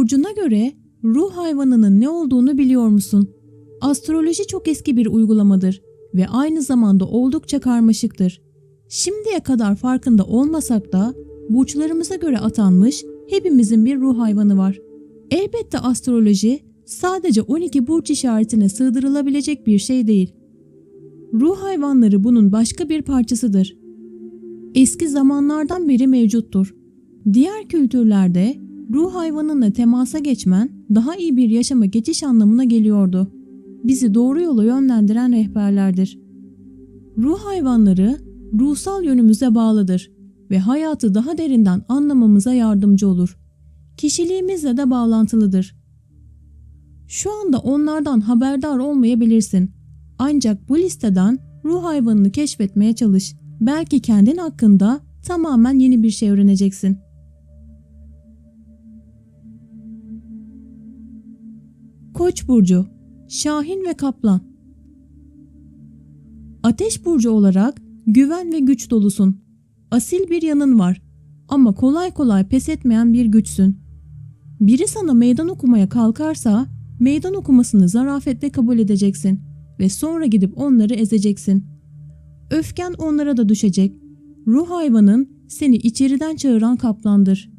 Burcuna göre ruh hayvanının ne olduğunu biliyor musun? Astroloji çok eski bir uygulamadır ve aynı zamanda oldukça karmaşıktır. Şimdiye kadar farkında olmasak da burçlarımıza göre atanmış hepimizin bir ruh hayvanı var. Elbette astroloji sadece 12 burç işaretine sığdırılabilecek bir şey değil. Ruh hayvanları bunun başka bir parçasıdır. Eski zamanlardan beri mevcuttur. Diğer kültürlerde ruh hayvanınla temasa geçmen daha iyi bir yaşama geçiş anlamına geliyordu. Bizi doğru yola yönlendiren rehberlerdir. Ruh hayvanları ruhsal yönümüze bağlıdır ve hayatı daha derinden anlamamıza yardımcı olur. Kişiliğimizle de bağlantılıdır. Şu anda onlardan haberdar olmayabilirsin. Ancak bu listeden ruh hayvanını keşfetmeye çalış. Belki kendin hakkında tamamen yeni bir şey öğreneceksin. Koç burcu, Şahin ve Kaplan. Ateş burcu olarak güven ve güç dolusun. Asil bir yanın var ama kolay kolay pes etmeyen bir güçsün. Biri sana meydan okumaya kalkarsa meydan okumasını zarafetle kabul edeceksin ve sonra gidip onları ezeceksin. Öfken onlara da düşecek. Ruh hayvanın seni içeriden çağıran kaplandır.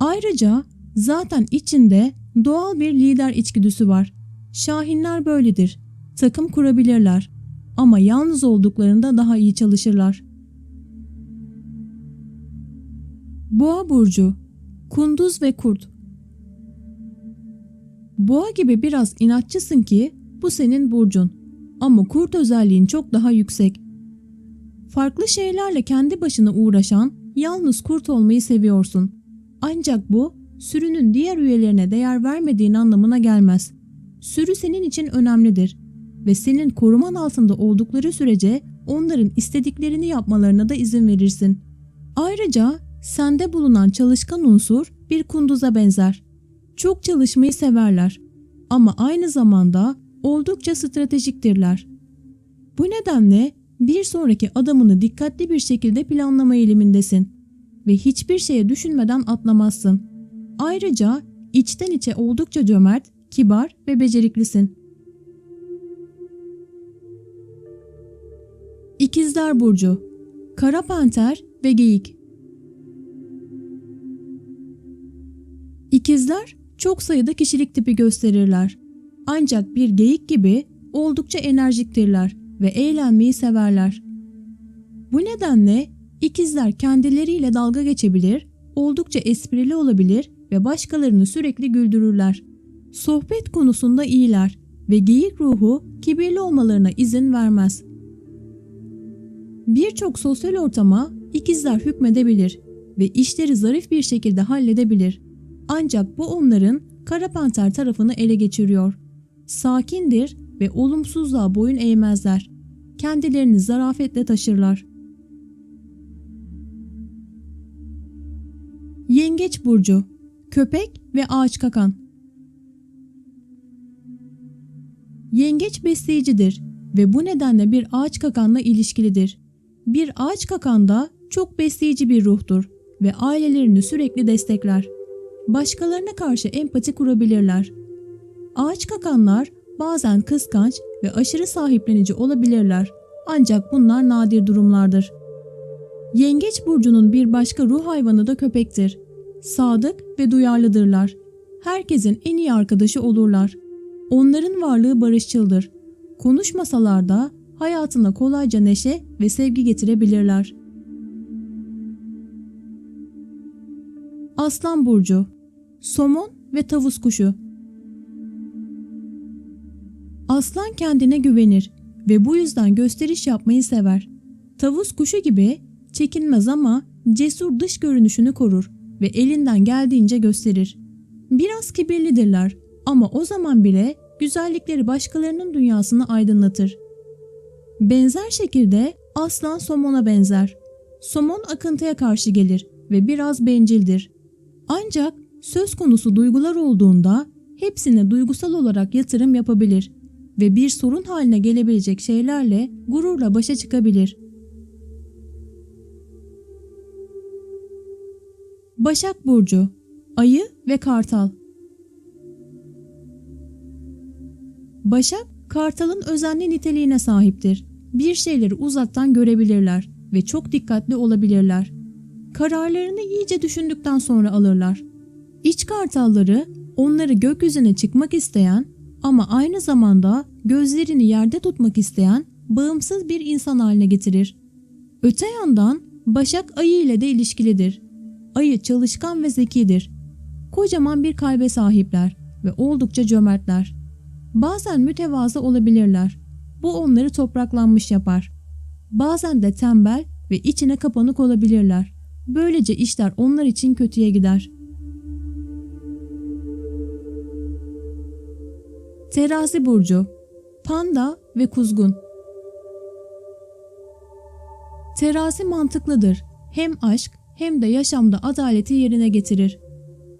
Ayrıca zaten içinde doğal bir lider içgüdüsü var. Şahinler böyledir. Takım kurabilirler ama yalnız olduklarında daha iyi çalışırlar. Boğa burcu, kunduz ve kurt. Boğa gibi biraz inatçısın ki bu senin burcun. Ama kurt özelliğin çok daha yüksek. Farklı şeylerle kendi başına uğraşan, yalnız kurt olmayı seviyorsun. Ancak bu sürünün diğer üyelerine değer vermediğin anlamına gelmez. Sürü senin için önemlidir ve senin koruman altında oldukları sürece onların istediklerini yapmalarına da izin verirsin. Ayrıca sende bulunan çalışkan unsur bir kunduza benzer. Çok çalışmayı severler ama aynı zamanda oldukça stratejiktirler. Bu nedenle bir sonraki adımını dikkatli bir şekilde planlama eğilimindesin ve hiçbir şeye düşünmeden atlamazsın. Ayrıca içten içe oldukça cömert, kibar ve beceriklisin. İkizler Burcu Kara Panter ve Geyik İkizler çok sayıda kişilik tipi gösterirler. Ancak bir geyik gibi oldukça enerjiktirler ve eğlenmeyi severler. Bu nedenle ikizler kendileriyle dalga geçebilir, oldukça esprili olabilir ve başkalarını sürekli güldürürler. Sohbet konusunda iyiler ve geyik ruhu kibirli olmalarına izin vermez. Birçok sosyal ortama ikizler hükmedebilir ve işleri zarif bir şekilde halledebilir. Ancak bu onların kara panter tarafını ele geçiriyor. Sakindir ve olumsuzluğa boyun eğmezler. Kendilerini zarafetle taşırlar. Yengeç burcu Köpek ve ağaç kakan Yengeç besleyicidir ve bu nedenle bir ağaç kakanla ilişkilidir. Bir ağaç kakan da çok besleyici bir ruhtur ve ailelerini sürekli destekler. Başkalarına karşı empati kurabilirler. Ağaç kakanlar bazen kıskanç ve aşırı sahiplenici olabilirler ancak bunlar nadir durumlardır. Yengeç burcunun bir başka ruh hayvanı da köpektir. Sadık ve duyarlıdırlar. Herkesin en iyi arkadaşı olurlar. Onların varlığı barışçıldır. Konuşmasalar da hayatına kolayca neşe ve sevgi getirebilirler. Aslan burcu Somon ve tavus kuşu Aslan kendine güvenir ve bu yüzden gösteriş yapmayı sever. Tavus kuşu gibi çekinmez ama cesur dış görünüşünü korur ve elinden geldiğince gösterir. Biraz kibirlidirler ama o zaman bile güzellikleri başkalarının dünyasını aydınlatır. Benzer şekilde aslan somona benzer. Somon akıntıya karşı gelir ve biraz bencildir. Ancak söz konusu duygular olduğunda hepsine duygusal olarak yatırım yapabilir ve bir sorun haline gelebilecek şeylerle gururla başa çıkabilir. Başak Burcu, Ayı ve Kartal Başak, Kartal'ın özenli niteliğine sahiptir. Bir şeyleri uzaktan görebilirler ve çok dikkatli olabilirler. Kararlarını iyice düşündükten sonra alırlar. İç kartalları onları gökyüzüne çıkmak isteyen ama aynı zamanda gözlerini yerde tutmak isteyen bağımsız bir insan haline getirir. Öte yandan Başak ayı ile de ilişkilidir. Ayı çalışkan ve zekidir. Kocaman bir kalbe sahipler ve oldukça cömertler. Bazen mütevazı olabilirler. Bu onları topraklanmış yapar. Bazen de tembel ve içine kapanık olabilirler. Böylece işler onlar için kötüye gider. Terazi burcu Panda ve kuzgun Terazi mantıklıdır. Hem aşk hem de yaşamda adaleti yerine getirir.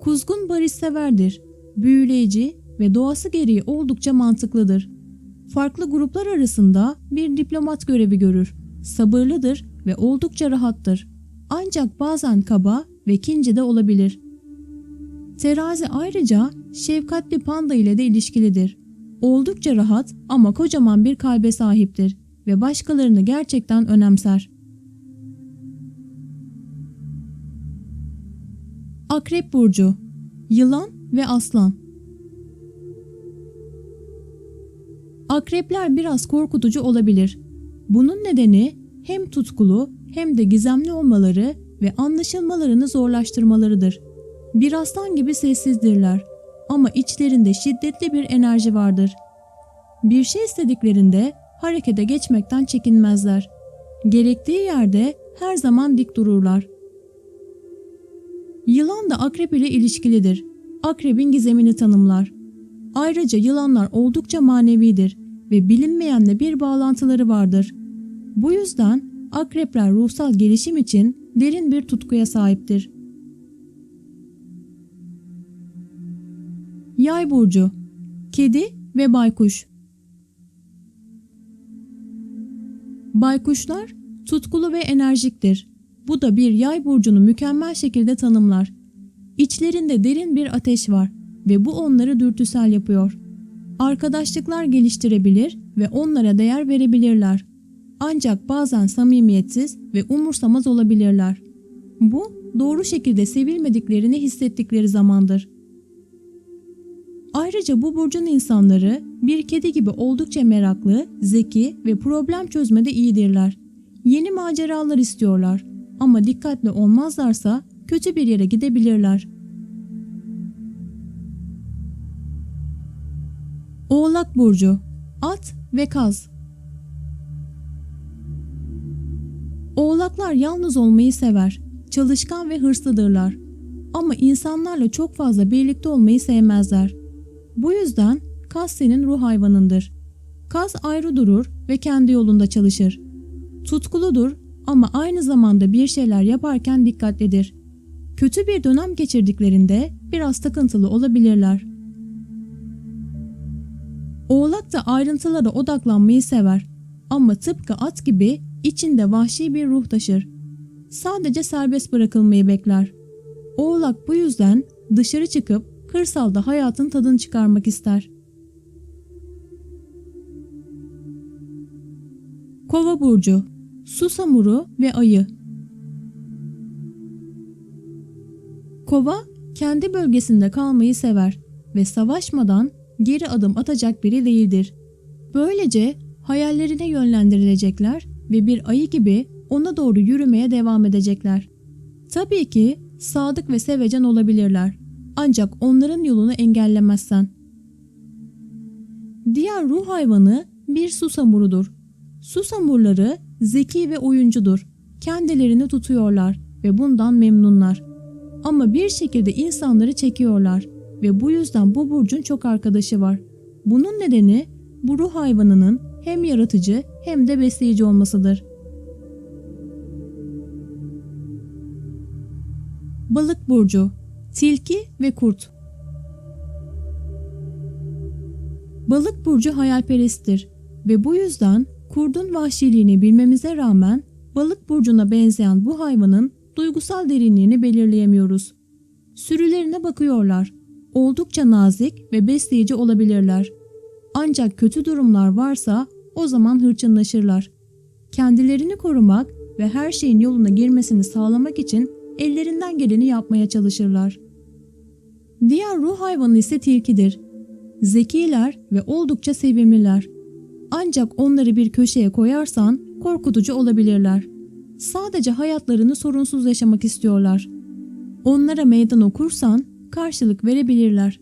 Kuzgun barışseverdir. Büyüleyici ve doğası gereği oldukça mantıklıdır. Farklı gruplar arasında bir diplomat görevi görür. Sabırlıdır ve oldukça rahattır. Ancak bazen kaba ve kinci de olabilir. Terazi ayrıca şefkatli panda ile de ilişkilidir. Oldukça rahat ama kocaman bir kalbe sahiptir ve başkalarını gerçekten önemser. Akrep burcu Yılan ve aslan Akrepler biraz korkutucu olabilir. Bunun nedeni hem tutkulu hem de gizemli olmaları ve anlaşılmalarını zorlaştırmalarıdır. Bir aslan gibi sessizdirler ama içlerinde şiddetli bir enerji vardır. Bir şey istediklerinde harekete geçmekten çekinmezler. Gerektiği yerde her zaman dik dururlar. Yılan da akrep ile ilişkilidir. Akrebin gizemini tanımlar. Ayrıca yılanlar oldukça manevidir ve bilinmeyenle bir bağlantıları vardır. Bu yüzden akrepler ruhsal gelişim için derin bir tutkuya sahiptir. Yay burcu Kedi ve baykuş Baykuşlar tutkulu ve enerjiktir. Bu da bir yay burcunu mükemmel şekilde tanımlar. İçlerinde derin bir ateş var ve bu onları dürtüsel yapıyor. Arkadaşlıklar geliştirebilir ve onlara değer verebilirler. Ancak bazen samimiyetsiz ve umursamaz olabilirler. Bu doğru şekilde sevilmediklerini hissettikleri zamandır. Ayrıca bu burcun insanları bir kedi gibi oldukça meraklı, zeki ve problem çözmede iyidirler. Yeni maceralar istiyorlar ama dikkatli olmazlarsa kötü bir yere gidebilirler. Oğlak burcu At ve kaz Oğlaklar yalnız olmayı sever. Çalışkan ve hırslıdırlar. Ama insanlarla çok fazla birlikte olmayı sevmezler. Bu yüzden kaz senin ruh hayvanındır. Kaz ayrı durur ve kendi yolunda çalışır. Tutkuludur ama aynı zamanda bir şeyler yaparken dikkatlidir. Kötü bir dönem geçirdiklerinde biraz takıntılı olabilirler. Oğlak da ayrıntılara odaklanmayı sever ama tıpkı at gibi içinde vahşi bir ruh taşır. Sadece serbest bırakılmayı bekler. Oğlak bu yüzden dışarı çıkıp kırsalda hayatın tadını çıkarmak ister. Kova burcu Susamuru ve ayı Kova kendi bölgesinde kalmayı sever ve savaşmadan geri adım atacak biri değildir. Böylece hayallerine yönlendirilecekler ve bir ayı gibi ona doğru yürümeye devam edecekler. Tabii ki sadık ve sevecen olabilirler. Ancak onların yolunu engellemezsen. Diğer ruh hayvanı bir susamurudur. Susamurları zeki ve oyuncudur. Kendilerini tutuyorlar ve bundan memnunlar. Ama bir şekilde insanları çekiyorlar ve bu yüzden bu burcun çok arkadaşı var. Bunun nedeni bu ruh hayvanının hem yaratıcı hem de besleyici olmasıdır. Balık burcu Tilki ve kurt Balık burcu hayalperesttir ve bu yüzden kurdun vahşiliğini bilmemize rağmen balık burcuna benzeyen bu hayvanın duygusal derinliğini belirleyemiyoruz. Sürülerine bakıyorlar. Oldukça nazik ve besleyici olabilirler. Ancak kötü durumlar varsa o zaman hırçınlaşırlar. Kendilerini korumak ve her şeyin yoluna girmesini sağlamak için ellerinden geleni yapmaya çalışırlar. Diğer ruh hayvanı ise tilkidir. Zekiler ve oldukça sevimliler. Ancak onları bir köşeye koyarsan korkutucu olabilirler. Sadece hayatlarını sorunsuz yaşamak istiyorlar. Onlara meydan okursan karşılık verebilirler.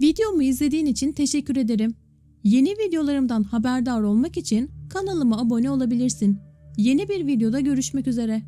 Videomu izlediğin için teşekkür ederim. Yeni videolarımdan haberdar olmak için kanalıma abone olabilirsin. Yeni bir videoda görüşmek üzere.